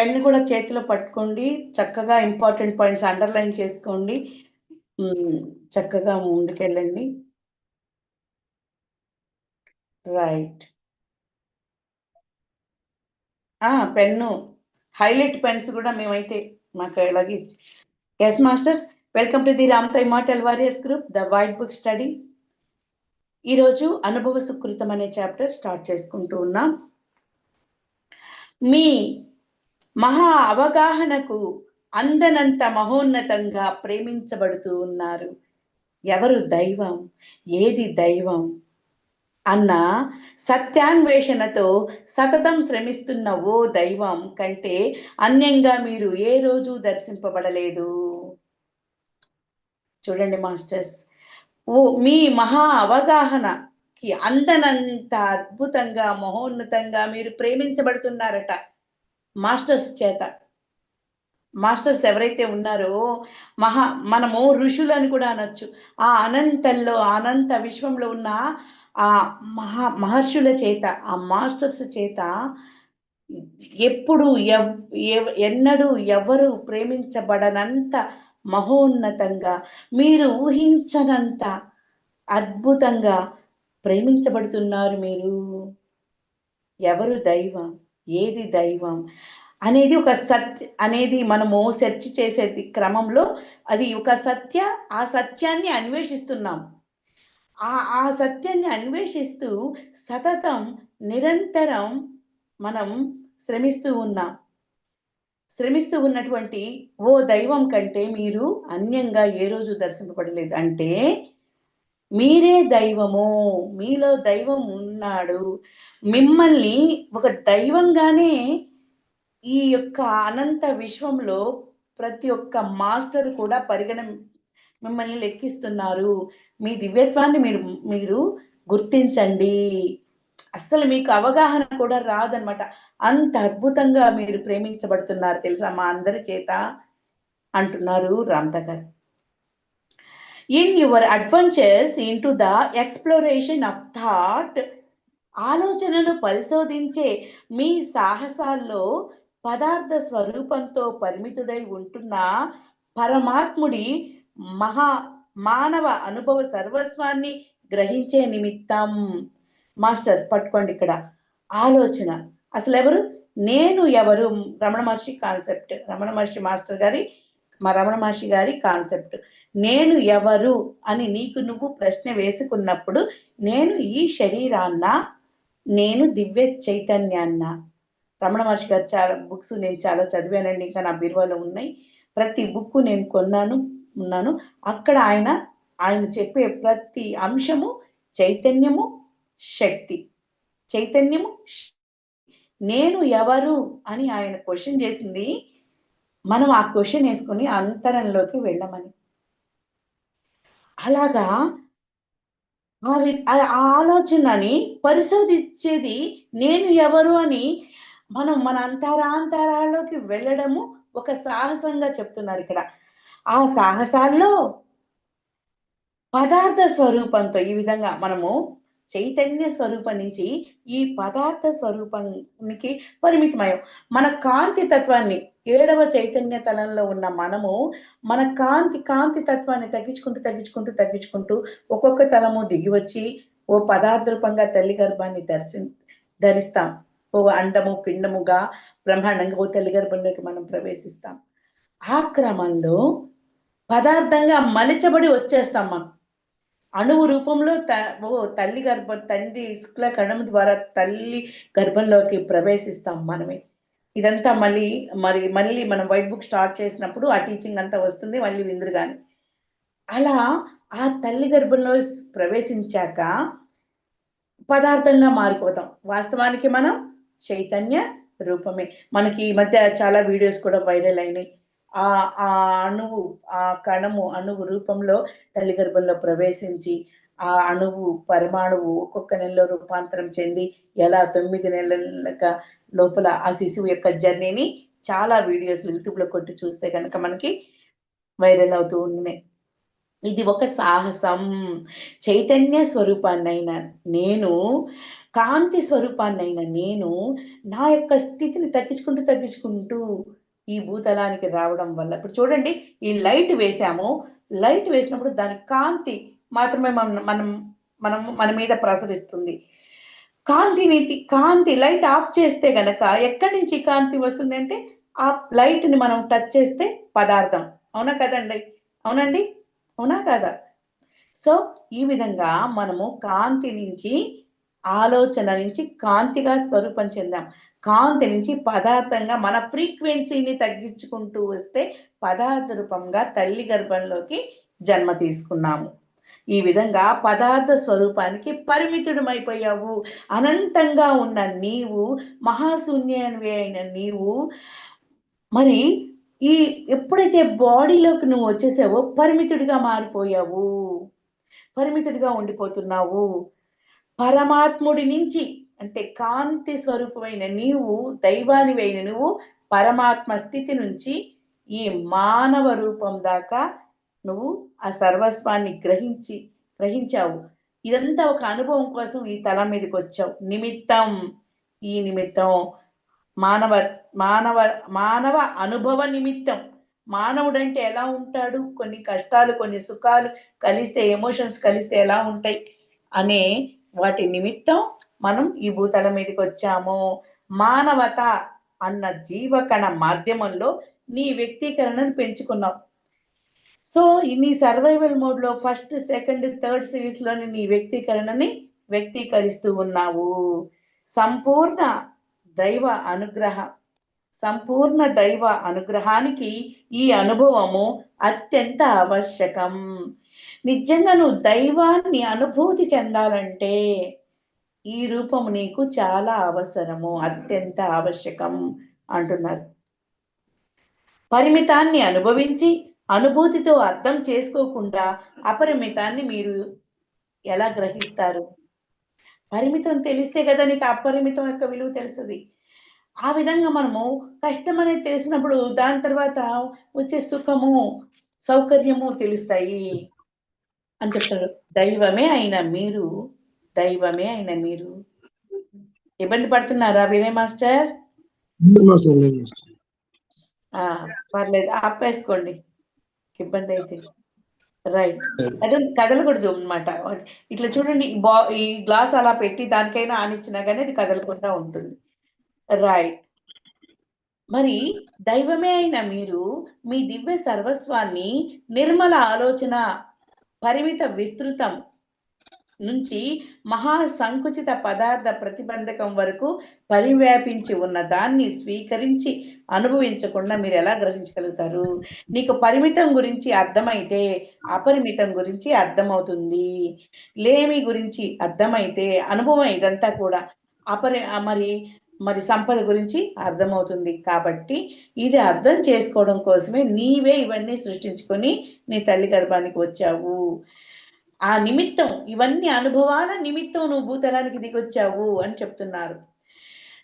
Pen కూడా చేతిలో పట్టుకోండి చక్కగా ఇంపార్టెంట్ పాయింట్స్ అండర్లైన్ చేసుకోండి. చక్కగా ముందుకెళ్ళండి. Right pen. హైలైట్ పెన్స్ కూడా మేమైతే మాకు ఇలాగే yes masters welcome to the రామ్తో immortal warriors group the white book study ఈరోజు అనుభవ సుకృతం అనే చాప్టర్ స్టార్ట్ చేసుకుంటూ ఉన్నాం. మీ మహా అవగాహనకు అందనంత మహోన్నతంగా ప్రేమించబడుతూ ఉన్నారు. ఎవరు దైవం? ఏది దైవం? అన్న సత్యాన్వేషణతో సతతం శ్రమిస్తున్న ఓ దైవం కంటే అన్యంగా మీరు ఏ రోజు దర్శింపబడలేదు. చూడండి మాస్టర్స్ ఓ మీ మహా అవగాహనకి అందనంత అద్భుతంగా మహోన్నతంగా మీరు ప్రేమించబడుతున్నారట. మాస్టర్స్ చేత. మాస్టర్స్ ఎవరైతే ఉన్నారో మహా మనము ఋషులు అని కూడా అనొచ్చు. ఆ అనంతంలో అనంత విశ్వంలో ఉన్న ఆ మహా మహర్షుల చేత ఆ మాస్టర్స్ చేత ఎప్పుడు ఎవ్ ఎన్నడూ ఎవరు ప్రేమించబడనంత మహోన్నతంగా మీరు ఊహించనంత అద్భుతంగా ప్రేమించబడుతున్నారు మీరు. ఎవరు దైవం? ఏది దైవం అనేది ఒక సత్య అనేది మనము సెర్చ్ చేసే క్రమంలో అది ఒక సత్య ఆ సత్యాన్ని అన్వేషిస్తున్నాం. ఆ ఆ సత్యాన్ని అన్వేషిస్తూ సతతం నిరంతరం మనం శ్రమిస్తూ ఉన్నాం. శ్రమిస్తూ ఉన్నటువంటి ఓ దైవం కంటే మీరు అన్యంగా ఏ రోజు దర్శింపబడలేదు అంటే మీరే దైవము మీలో దైవం ఉన్నాడు. మిమ్మల్ని ఒక దైవంగానే ఈ యొక్క అనంత విశ్వంలో ప్రతి ఒక్క మాస్టర్ కూడా పరిగణ మిమ్మల్ని లెక్కిస్తున్నారు. మీ దివ్యత్వాన్ని మీరు మీరు గుర్తించండి. అస్సలు మీకు అవగాహన కూడా రాదనమాట. అంత అద్భుతంగా మీరు ప్రేమించబడుతున్నారు తెలుసా మా అందరి చేత అంటున్నారు Ramtha garu in your adventures into the exploration of thought ఆలోచనను పరిశోధించే మీ సాహసాల్లో పదార్థ స్వరూపంతో పరిమితుడై ఉంటున్న పరమాత్ముడి మహా మానవ అనుభవ సర్వస్వాన్ని గ్రహించే నిమిత్తం. మాస్టర్ పట్టుకోండి ఇక్కడ. ఆలోచన. అసలు ఎవరు నేను ఎవరు? రమణ మహర్షి కాన్సెప్ట్. రమణ మహర్షి మాస్టర్ గారి మా రమణ మహర్షి గారి కాన్సెప్ట్. నేను ఎవరు అని నీకు నువ్వు ప్రశ్న వేసుకున్నప్పుడు నేను ఈ శరీరాన్న నేను దివ్య చైతన్యాన్న. రమణ మహర్షి గారు చాలా బుక్స్ నేను చాలా చదివానండి ఇంకా నా బీరువాలో ఉన్నాయి. ప్రతి బుక్ నేను కొన్నాను ఉన్నాను. అక్కడ ఆయన ఆయన చెప్పే ప్రతి అంశము చైతన్యము శక్తి. చైతన్యము నేను ఎవరు అని ఆయన క్వశ్చన్ చేసింది మనం ఆ క్వశ్చన్ వేసుకుని అంతరంలోకి వెళ్ళమని. అలాగా ఆ ఆలోచనని పరిశోధించేది నేను ఎవరు అని మనం మన అంతరాంతరాల్లోకి వెళ్ళడము ఒక సాహసంగా చెప్తున్నారు ఇక్కడ. ఆ సాహసాల్లో పదార్థ స్వరూపంతో ఈ విధంగా మనము చైతన్య స్వరూపం నుంచి ఈ పదార్థ స్వరూపానికి పరిమితమయం మన కాంతి తత్వాన్ని ఏడవ చైతన్య తలంలో ఉన్న మనము మన కాంతి కాంతి తత్వాన్ని తగ్గించుకుంటూ తగ్గించుకుంటూ తగ్గించుకుంటూ ఒక్కొక్క తలము దిగి వచ్చి ఓ పదార్థ రూపంగా తల్లి గర్భాన్ని దర్శి ధరిస్తాం. ఓ అండము పిండముగా బ్రహ్మాండంగా ఓ తల్లి గర్భంలోకి మనం ప్రవేశిస్తాం. ఆ క్రమంలో పదార్థంగా మలిచబడి వచ్చేస్తాం మనం. అణువు రూపంలో త ఓ తల్లి గర్భ తండ్రి శుక్ల కణం ద్వారా తల్లి గర్భంలోకి ప్రవేశిస్తాం మనమే. ఇదంతా మళ్ళీ మరి మళ్ళీ మనం వైట్ బుక్ స్టార్ట్ చేసినప్పుడు ఆ టీచింగ్ అంతా వస్తుంది మళ్ళీ విందురు కానీ అలా ఆ తల్లి గర్భంలో ప్రవేశించాక పదార్థంగా మారిపోతాం. వాస్తవానికి మనం చైతన్య రూపమే. మనకి ఈ మధ్య చాలా వీడియోస్ కూడా వైరల్ అయినాయి. ఆ ఆ అణువు ఆ కణము అణువు రూపంలో తల్లి గర్భంలో ప్రవేశించి ఆ అణువు పరమాణువు ఒక్కొక్క నెలలో రూపాంతరం చెంది ఎలా తొమ్మిది నెలల లోపల ఆ శిశువు యొక్క జర్నీని చాలా వీడియోస్ యూట్యూబ్లో కొట్టి చూస్తే కనుక మనకి వైరల్ అవుతూ ఉన్నాయి. ఇది ఒక సాహసం. చైతన్య స్వరూపాన్నైనా నేను కాంతి స్వరూపాన్నైనా నేను నా యొక్క స్థితిని తగ్గించుకుంటూ తగ్గించుకుంటూ ఈ భూతలానికి రావడం వల్ల. ఇప్పుడు చూడండి ఈ లైట్ వేసాము లైట్ వేసినప్పుడు దాని కాంతి మాత్రమే మనం మనం మనం మన మీద ప్రసరిస్తుంది. కాంతి నీతి కాంతి లైట్ ఆఫ్ చేస్తే గనక ఎక్కడి నుంచి కాంతి వస్తుంది అంటే ఆ లైట్ని మనం టచ్ చేస్తే పదార్థం. అవునా కదండి? అవునండి? అవునా కదా? సో ఈ విధంగా మనము కాంతి నుంచి ఆలోచన నుంచి కాంతిగా స్వరూపం చెందాం. కాంతి నుంచి పదార్థంగా మన ఫ్రీక్వెన్సీని తగ్గించుకుంటూ వస్తే పదార్థ రూపంగా తల్లి గర్భంలోకి జన్మ తీసుకున్నాము. ఈ విధంగా పదార్థ స్వరూపానికి పరిమితుడమైపోయావు. అనంతంగా ఉన్న నీవు మహాశూన్యవి అయిన నీవు మరి ఈ ఎప్పుడైతే బాడీలోకి నువ్వు వచ్చేసావో పరిమితుడిగా మారిపోయావు. పరిమితుడిగా ఉండిపోతున్నావు. పరమాత్ముడి నుంచి అంటే కాంతి స్వరూపమైన నీవు దైవానివైన నువ్వు పరమాత్మ స్థితి నుంచి ఈ మానవ రూపం దాకా నువ్వు ఆ సర్వస్వాన్ని గ్రహించి గ్రహించావు. ఇదంతా ఒక అనుభవం కోసం ఈ తల మీదకి వచ్చావు. నిమిత్తం ఈ నిమిత్తం మానవ మానవ మానవ అనుభవ నిమిత్తం. మానవుడంటే ఎలా ఉంటాడు? కొన్ని కష్టాలు కొన్ని సుఖాలు కలిస్తే ఎమోషన్స్ కలిస్తే ఎలా ఉంటాయి? అనే వాటి నిమిత్తం మనం ఈ భూతల మీదకి వచ్చాము. మానవత అన్న జీవకణ మాధ్యమంలో నీ వ్యక్తీకరణను పెంచుకున్నావు సో ఈ నీ సర్వైవల్ మోడ్లో ఫస్ట్ సెకండ్ థర్డ్ సిరీస్లోని నీ వ్యక్తీకరణని వ్యక్తీకరిస్తూ ఉన్నావు. సంపూర్ణ దైవ అనుగ్రహ సంపూర్ణ దైవ అనుగ్రహానికి ఈ అనుభవము అత్యంత ఆవశ్యకం. నిజంగా నువ్వు దైవాన్ని అనుభూతి చెందాలంటే ఈ రూపం నీకు చాలా అవసరము అత్యంత ఆవశ్యకం అంటున్నారు. పరిమితాన్ని అనుభవించి అనుభూతితో అర్థం చేసుకోకుండా అపరిమితాన్ని మీరు ఎలా గ్రహిస్తారు? పరిమితం తెలిస్తే కదా నీకు అపరిమితం యొక్క విలువ తెలుస్తుంది. ఆ విధంగా మనము కష్టం అనేది తెలిసినప్పుడు దాని తర్వాత వచ్చే సుఖము సౌకర్యము తెలుస్తాయి. అని చెప్తాడు. దైవమే అయిన మీరు దైవమే అయిన మీరు. ఇబ్బంది పడుతున్నారా వినయ్ మాస్టర్? పర్లేదు ఆపేసుకోండి. ఇబ్బంది అయితే. రైట్. అదే కదలకూడదు అన్నమాట ఇట్లా చూడండి ఈ బా ఈ గ్లాస్ అలా పెట్టి దానికైనా ఆనిచ్చినా కానీ అది కదలకుండా ఉంటుంది. రైట్. మరి దైవమే అయిన మీరు మీ దివ్య సర్వస్వాన్ని నిర్మల ఆలోచన పరిమిత విస్తృతం నుంచి మహా సంకుచిత పదార్థ ప్రతిబంధకం వరకు పరివ్యాపించి ఉన్న దాన్ని స్వీకరించి అనుభవించకుండా మీరు ఎలా గ్రహించగలుగుతారు? నీకు పరిమితం గురించి అర్థమైతే అపరిమితం గురించి అర్థమవుతుంది. లేమి గురించి అర్థమైతే అనుభవం ఇదంతా కూడా అపరి మరి మరి సంపద గురించి అర్థమవుతుంది. కాబట్టి ఇది అర్థం చేసుకోవడం కోసమే నీవే ఇవన్నీ సృష్టించుకొని నీ తల్లి గర్భానికి వచ్చావు. ఆ నిమిత్తం ఇవన్నీ అనుభవాల నిమిత్తం నువ్వు భూతలానికి దిగొచ్చావు అని చెప్తున్నారు.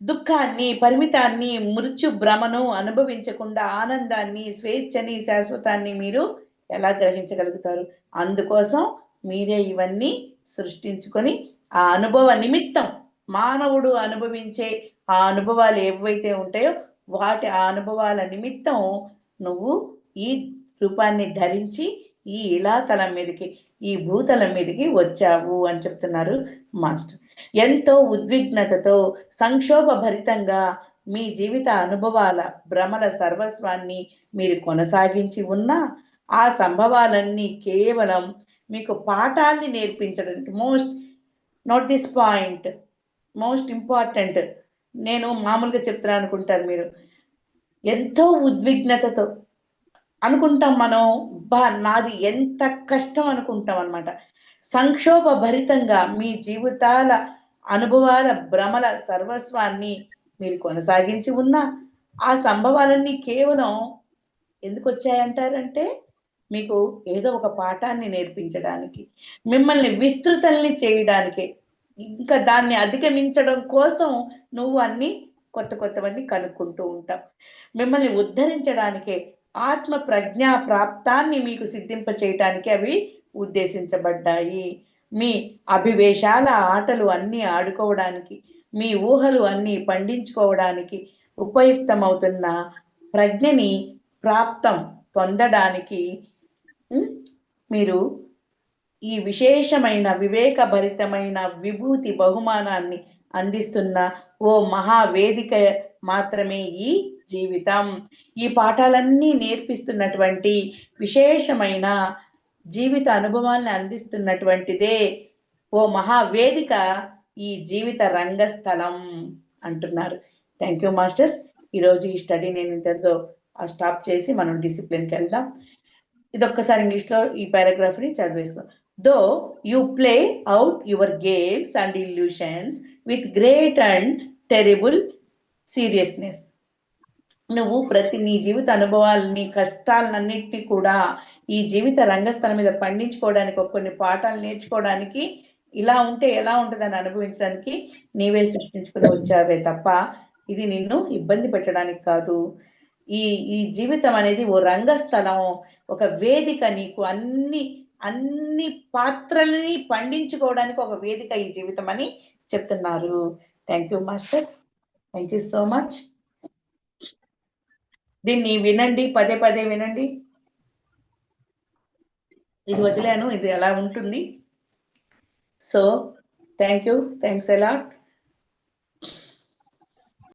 దుఃఖాన్ని పరిమితాన్ని మృత్యు భ్రమను అనుభవించకుండా ఆనందాన్ని స్వేచ్ఛని శాశ్వతాన్ని మీరు ఎలా గ్రహించగలుగుతారు? అందుకోసం మీరే ఇవన్నీ సృష్టించుకొని ఆ అనుభవ నిమిత్తం మానవుడు అనుభవించే ఆ అనుభవాలు ఏవైతే ఉంటాయో వాటి ఆ అనుభవాల నిమిత్తం నువ్వు ఈ రూపాన్ని ధరించి ఈ ఇలాతలం మీదకి ఈ భూతలం మీదకి వచ్చావు అని చెప్తున్నారు మాస్టర్. ఎంతో ఉద్విగ్నతతో సంక్షోభభరితంగా మీ జీవిత అనుభవాల భ్రమల సర్వస్వాన్ని మీరు కొనసాగించి ఉన్నా ఆ సంభవాలన్నీ కేవలం మీకు పాఠాల్ని నేర్పించడానికి most note this point most important నేను మామూలుగా చెప్తున్నా అనుకుంటారు మీరు. ఎంతో ఉద్విగ్నతతో అనుకుంటాం మనం బా నాది ఎంత కష్టం అనుకుంటాం అనమాట సంక్షోభ భరితంగా మీ జీవితాల అనుభవాల భ్రమల సర్వస్వాన్ని మీరు కొనసాగించి ఉన్నా ఆ సంభవాలన్నీ కేవలం ఎందుకు వచ్చాయంటారంటే మీకు ఏదో ఒక పాఠాన్ని నేర్పించడానికి మిమ్మల్ని విస్తృతల్ని చేయడానికే. ఇంకా దాన్ని అధిగమించడం కోసం నువ్వు అన్ని కొత్త కొత్తవన్నీ కనుక్కుంటూ ఉంటావు. మిమ్మల్ని ఉద్ధరించడానికే ఆత్మ ప్రజ్ఞా ప్రాప్తాన్ని మీకు సిద్ధింప చేయటానికి అవి ఉద్దేశించబడ్డాయి. మీ అభివేశాల ఆటలు అన్నీ ఆడుకోవడానికి మీ ఊహలు అన్నీ పండించుకోవడానికి ఉపయుక్తమవుతున్న ప్రజ్ఞని ప్రాప్తం పొందడానికి మీరు ఈ విశేషమైన వివేకభరితమైన విభూతి బహుమానాన్ని అందిస్తున్న ఓ మహావేదిక మాత్రమే ఈ జీవితం. ఈ పాఠాలన్నీ నేర్పిస్తున్నటువంటి విశేషమైన జీవిత అనుభవాల్ని అందిస్తున్నటువంటిదే ఓ మహావేదిక ఈ జీవిత రంగస్థలం అంటున్నారు. థ్యాంక్ యూ మాస్టర్స్ ఈరోజు ఈ స్టడీ నేను ఇంతటితో స్టాప్ చేసి మనం డిసిప్లిన్కి వెళ్దాం. ఇదొక్కసారి ఇంగ్లీష్లో ఈ పారాగ్రాఫ్ని చదివేసుకో though you play out your games and illusions with great and terrible seriousness నువ్వు ప్రతి నీ జీవిత అనుభవాలని కష్టాలన్నింటినీ కూడా ఈ జీవిత రంగస్థలం మీద పండించుకోవడానికి కొన్ని పాఠాలు నేర్చుకోవడానికి ఇలా ఉంటే ఎలా ఉంటుందని అనుభవించడానికి నీవే సృష్టించుకుని వచ్చావే తప్ప ఇది నిన్ను ఇబ్బంది పెట్టడానికి కాదు. ఈ ఈ జీవితం అనేది ఓ రంగస్థలం ఒక వేదిక నీకు అన్ని అన్ని పాత్రల్ని పండించుకోవడానికి ఒక వేదిక ఈ జీవితం అని చెప్తున్నారు. Thank you masters thank you so much దీన్ని వినండి పదే పదే వినండి. ఇది వదిలాను ఇది ఎలా ఉంటుంది. So thank you thanks a lot